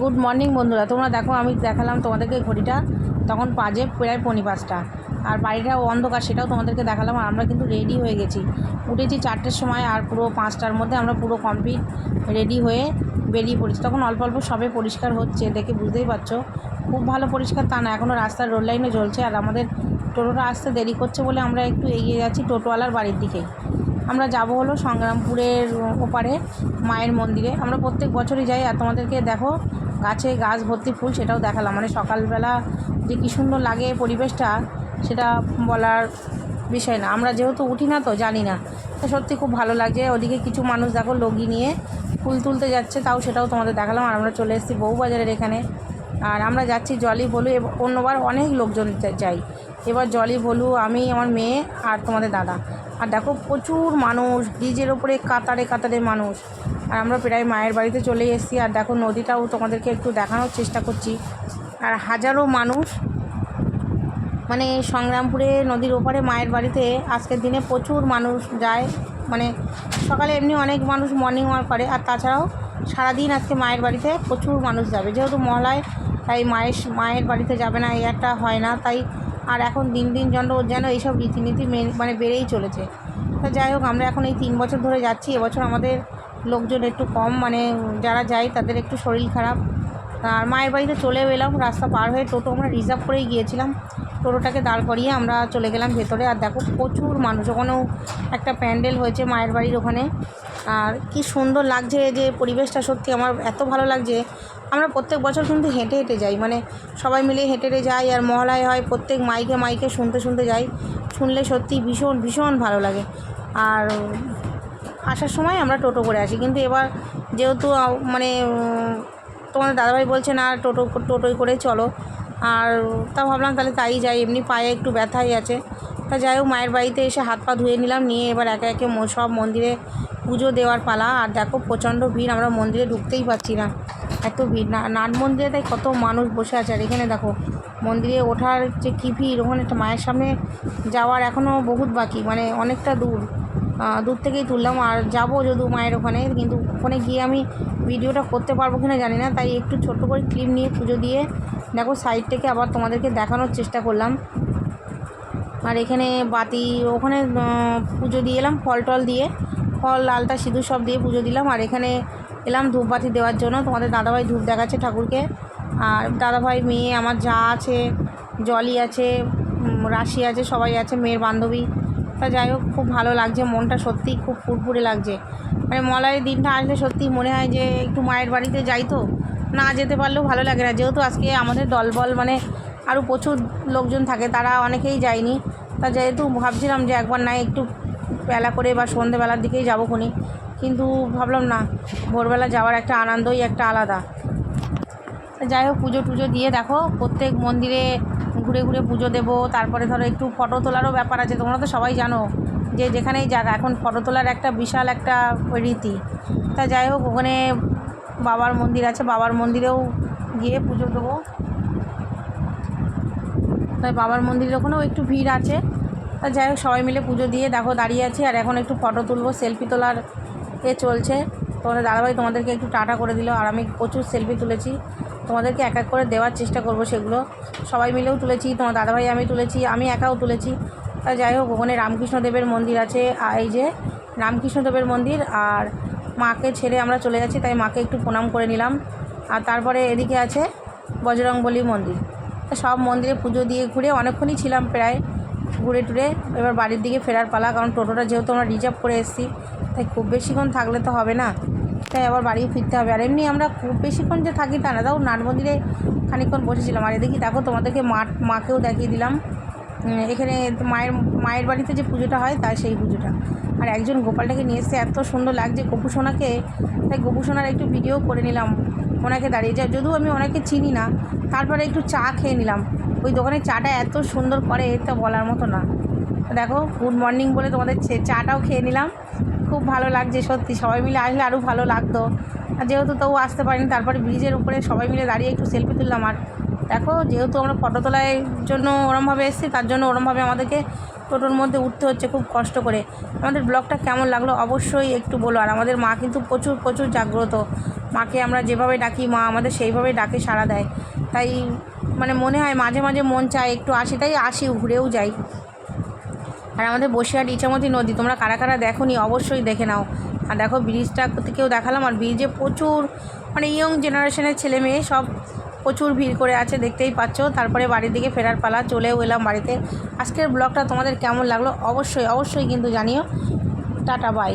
Good morning বন্ধুরা। তোমরা দেখো, আমি দেখালাম তোমাদেরকে ঘড়িটা। তখন বাজে প্রায় পনি পাঁচটা। আর বাড়িটাও অন্ধকার, সেটাও তোমাদেরকে দেখালাম। আর আমরা কিন্তু রেডি হয়ে গেছি। উঠেছি চারটের সময় আর পুরো পাঁচটার মধ্যে আমরা পুরো কমপ্লিট রেডি হয়ে বেরিয়ে পড়েছি। তখন অল্প অল্প সবে পরিষ্কার হচ্ছে, দেখে বুঝতেই পারছ। খুব ভালো পরিষ্কার তা না এখনও রাস্তার রোড লাইনে জ্বলছে। আর আমাদের টোটোটা আসতে দেরি করছে বলে আমরা একটু এগিয়ে যাচ্ছি টোটোওয়ালার বাড়ির দিকেই আমরা যাব হলো সংগ্রামপুরের ওপারে মায়ের মন্দিরে। আমরা প্রত্যেক বছরই যাই। আর তোমাদেরকে দেখো গাছে গাছ ভর্তি ফুল সেটাও দেখালাম। মানে সকালবেলা যে কী সুন্দর লাগে পরিবেশটা, সেটা বলার বিষয় না। আমরা যেহেতু উঠি না তো, জানি না। তো সত্যি খুব ভালো লাগছে। ওদিকে কিছু মানুষ দেখো লগি নিয়ে ফুল তুলতে যাচ্ছে, তাও সেটাও তোমাদের দেখালাম। আর আমরা চলে এসেছি বউবাজারের এখানে। আর আমরা যাচ্ছি জলি ভলু এব- অন্যবার অনেক লোকজন যাই। এবার জলি ভলু আমি, আমার মেয়ে আর তোমাদের দাদা। আর দেখো প্রচুর মানুষ, ব্রিজের ওপরে কাতারে কাতারে মানুষ। আর আমরা প্রায় মায়ের বাড়িতে চলে এসেছি। আর দেখো, নদীটাও তোমাদেরকে একটু দেখানোর চেষ্টা করছি। আর হাজারো মানুষ মানে সংগ্রামপুরে নদীর ওপারে মায়ের বাড়িতে আজকের দিনে প্রচুর মানুষ যায়। মানে সকালে এমনি অনেক মানুষ মর্নিং ওয়াক করে। আর তাছাড়াও সারাদিন আজকে মায়ের বাড়িতে প্রচুর মানুষ যাবে। যেহেতু মহলায়, তাই মায়ের মায়ের বাড়িতে যাবে না একটা হয় না। তাই আর এখন দিন দিন যেন যেন এইসব রীতিনীতি মানে বেড়েই চলেছে। তো যাই হোক, আমরা এখন এই তিন বছর ধরে যাচ্ছি। এবছর আমাদের লোকজন একটু কম মানে যারা যায় তাদের একটু শরীর খারাপ। আর মায়ের বাড়িতে চলে এলাম, রাস্তা পার হয়ে টোটো আমরা রিজার্ভ করেই গিয়েছিলাম। টোটোটাকে দাঁড় করিয়ে আমরা চলে গেলাম ভেতরে। আর দেখো প্রচুর মানুষ, ওখানেও একটা প্যান্ডেল হয়েছে মায়ের বাড়ির ওখানে। আর কি সুন্দর লাগছে যে পরিবেশটা সত্যি আমার এত ভালো লাগছে। আমরা প্রত্যেক বছর কিন্তু হেঁটে হেঁটে যাই মানে সবাই মিলে হেঁটে হেঁটে যাই। আর মহলায় হয়, প্রত্যেক মাইকে মাইকে শুনতে শুনতে যাই। শুনলে সত্যি ভীষণ ভীষণ ভালো লাগে। আর আসার সময় আমরা টোটো করে আসি। কিন্তু এবার যেহেতু মানে তোমাদের দাদাভাই বলছে না টোটো, টোটোই করে চলো। আর তা ভাবলাম তাহলে তাই যাই, এমনি পায়ে একটু ব্যথাই আছে। তা যাই হোক, মায়ের বাড়িতে এসে হাত পা ধুয়ে নিলাম, নিয়ে এবার একে একে সব মন্দিরে পুজো দেওয়ার পালা। আর দেখো, প্রচণ্ড ভিড়, আমরা মন্দিরে ঢুকতেই পারছি না। এত ভিড়, না, নাট মন্দিরে তাই কত মানুষ বসে আছে। আর এখানে দেখো, মন্দিরে ওঠার যে কী ভিড়, ওখানে একটা মায়ের সামনে যাওয়ার এখনও বহুত বাকি মানে অনেকটা দূর। দূর থেকেই তুললাম। আর যাব যদু মায়ের ওখানে, কিন্তু ওখানে গিয়ে আমি ভিডিওটা করতে পারব কিনা জানি না। তাই একটু ছোট্ট করে ক্লিপ নিয়ে পুজো দিয়ে দেখো সাইড থেকে আবার তোমাদেরকে দেখানোর চেষ্টা করলাম। আর এখানে বাতি, ওখানে পুজো দিয়ে এলাম, ফল টল দিয়ে। ফল, আলতা, সিঁদুর সব দিয়ে পুজো দিলাম। আর এখানে এলাম ধূপবাতি দেওয়ার জন্য। তোমাদের দাদাভাই ধূপ দেখাচ্ছে ঠাকুরকে। আর দাদাভাই মেয়ে, আমার যা আছে জলি আছে রাশি আছে, সবাই আছে, মেয়ের বান্ধবী। তা যাই হোক, খুব ভালো লাগছে, মনটা সত্যিই খুব ফুরফুরে লাগছে। মানে মলয়ের দিনটা আসলে সত্যি মনে হয় যে একটু মায়ের বাড়িতে যাই তো, না যেতে পারলেও ভালো লাগে না। যেহেতু আজকে আমাদের দলবল মানে আরও প্রচুর লোকজন থাকে, তারা অনেকেই যায়নি। তা যেহেতু ভাবছিলাম যে একবার নাই একটু বেলা করে বা সন্ধেবেলার দিকেই যাব খুনি। কিন্তু ভাবলাম না, ভোরবেলা যাওয়ার একটা আনন্দই একটা আলাদা। যাই হোক, পুজো টুজো দিয়ে দেখো, প্রত্যেক মন্দিরে ঘুরে ঘুরে পুজো দেবো, তারপরে ধরো একটু ফটো তোলারও ব্যাপার আছে, তোমরা তো সবাই জানো যে যেখানেই জায়গা এখন ফটো তোলার একটা বিশাল একটা রীতি। তা যাই হোক, ওখানে বাবার মন্দির আছে, বাবার মন্দিরেও গিয়ে পুজো দেবো। তাই বাবার মন্দিরের ওখানেও একটু ভিড় আছে। তা যাই হোক, সবাই মিলে পুজো দিয়ে দেখো দাঁড়িয়ে আছি, আর এখন একটু ফটো তুলবো সেলফি তোলার এ চলছে। তোমাদের দাদাভাই তোমাদেরকে একটু টাটা করে দিল, আর আমি প্রচুর সেলফি তুলেছি। তোমাদেরকে এক এক করে দেওয়ার চেষ্টা করব সেগুলো। সবাই মিলেও তুলেছি, তোমার দাদাভাই আমি তুলেছি, আমি একাও তুলেছি। তা যাই হোক, ওখানে রামকৃষ্ণদেবের মন্দির আছে এই যে রামকৃষ্ণদেবের মন্দির, আর মাকে ছেড়ে আমরা চলে যাচ্ছি, তাই মাকে একটু প্রণাম করে নিলাম। আর তারপরে এদিকে আছে বজরংবলী মন্দির। সব মন্দিরে পুজো দিয়ে ঘুরে অনেকক্ষণই ছিলাম প্রায় ঘুরে টুরে, এবার বাড়ির দিকে ফেরার পালা, কারণ টোটোটা যেহেতু আমরা রিজার্ভ করে এসেছি, তাই খুব বেশিক্ষণ থাকলে তো হবে না। তাই আবার বাড়ি ফিরতে হবে। আর এমনি আমরা খুব বেশিক্ষণ যে থাকি তা না, তাও নাট মন্দিরে খানিকক্ষণ বসেছিলাম। আর দেখি দেখো তোমাদেরকে মা মাকেও দেখিয়ে দিলাম। এখানে মায়ের মায়ের বাড়িতে যে পুজোটা হয় তাই সেই পুজোটা। আর একজন গোপালটাকে নিয়ে এসে এত সুন্দর লাগছে গোপু সোনাকে তাই গোপু সোনার একটু ভিডিও করে নিলাম, ওনাকে দাঁড়িয়ে যা যদিও আমি ওনাকে চিনি না, তারপরে একটু চা খেয়ে নিলাম। ওই দোকানের চাটা এত সুন্দর করে তা বলার মতো না। দেখো গুড মর্নিং বলে তোমাদের চাটাও খেয়ে নিলাম। খুব ভালো লাগছে সত্যি। সবাই মিলে আসলে আরও ভালো লাগতো। আর যেহেতু তবু আসতে পারিনি, তারপরে ব্রিজের উপরে সবাই মিলে দাঁড়িয়ে একটু সেলফি তুললাম। আর দেখো, যেহেতু আমরা ফটো তোলার জন্য ওরমভাবে এসেছি, তার জন্য ওরমভাবে আমাদেরকে টোটোর মধ্যে উঠতে হচ্ছে খুব কষ্ট করে। আমাদের ব্লগটা কেমন লাগল অবশ্যই একটু বলো। আর আমাদের মা কিন্তু প্রচুর প্রচুর জাগ্রত। মাকে আমরা যেভাবে ডাকি, মা আমাদের সেইভাবেই ডাকে, সাড়া দেয়। তাই মানে মনে হয় মাঝে মাঝে মন চায় একটু আসি, তাই আসি, ঘুরেও যাই। আর আমাদের বসিরহাট ইচামতি নদী, তোমরা কারা কারা দেখো নি অবশ্যই দেখে নাও। আর দেখো ব্রিজটা থেকেও দেখালাম, আর ব্রিজে প্রচুর মানে ইয়ং জেনারেশনের ছেলে মেয়ে সব প্রচুর ভিড় করে আছে, দেখতেই পাচ্ছ। তারপরে বাড়ির দিকে ফেরার পালা, চলেও এলাম বাড়িতে। আজকের ব্লগটা তোমাদের কেমন লাগল অবশ্যই অবশ্যই কিন্তু জানিও। Tata bye